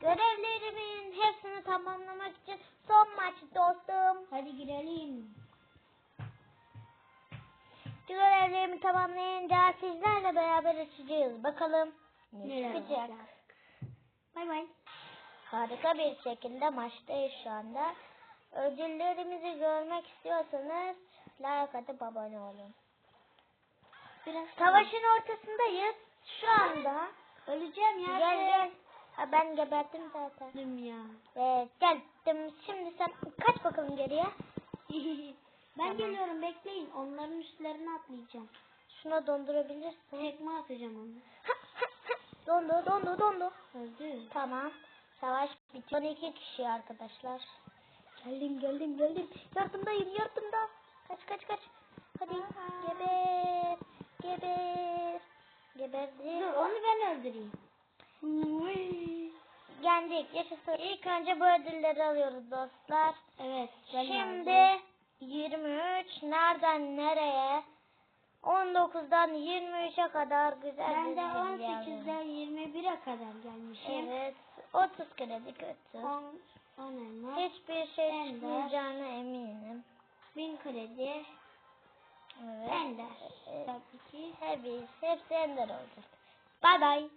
Görevlerimin hepsini tamamlamak için son maç dostum. Hadi girelim. Görevlerimi tamamlayınca sizlerle beraber açacağız. Bakalım ne çıkacak. Bay bay. Harika bir şekilde maçtayız şu anda. Ödüllerimizi görmek istiyorsanız like atıp abone olun. Biraz Savaşın ortasındayız. Şu anda. Öleceğim ya. Gel gel. Ha, ben gebertim zaten. Öldüm ya. Evet geldim. Şimdi sen kaç bakalım geriye. ben Tamam. geliyorum bekleyin. Onların üstlerine atlayacağım. Şuna dondurabilirsin. Tekme atacağım onu. dondu dondu dondu. Öldü. Tamam. Savaş bitiyor. İki kişi arkadaşlar. Geldim geldim geldim. Yardımdayım yardımda. Kaç kaç kaç. Hadi geber. Geber. Geberdi. Dur onu ben öldüreyim. Yendik. Yaşasın. İlk önce bu ödülleri alıyoruz dostlar. Evet. Şimdi aldım. 23 nereden nereye? 19'dan 23'e kadar güzel Ben de bilgi 18'den aldım. 21'e kadar gelmişim. Evet. 30 kredi kötü. 10 10 elma. Hiçbir şey Ender. çıkmayacağına eminim. 1000 kredi. Evet. Ender. Tabii ki. Hepsi, hepsi ender olacak. Bay bay.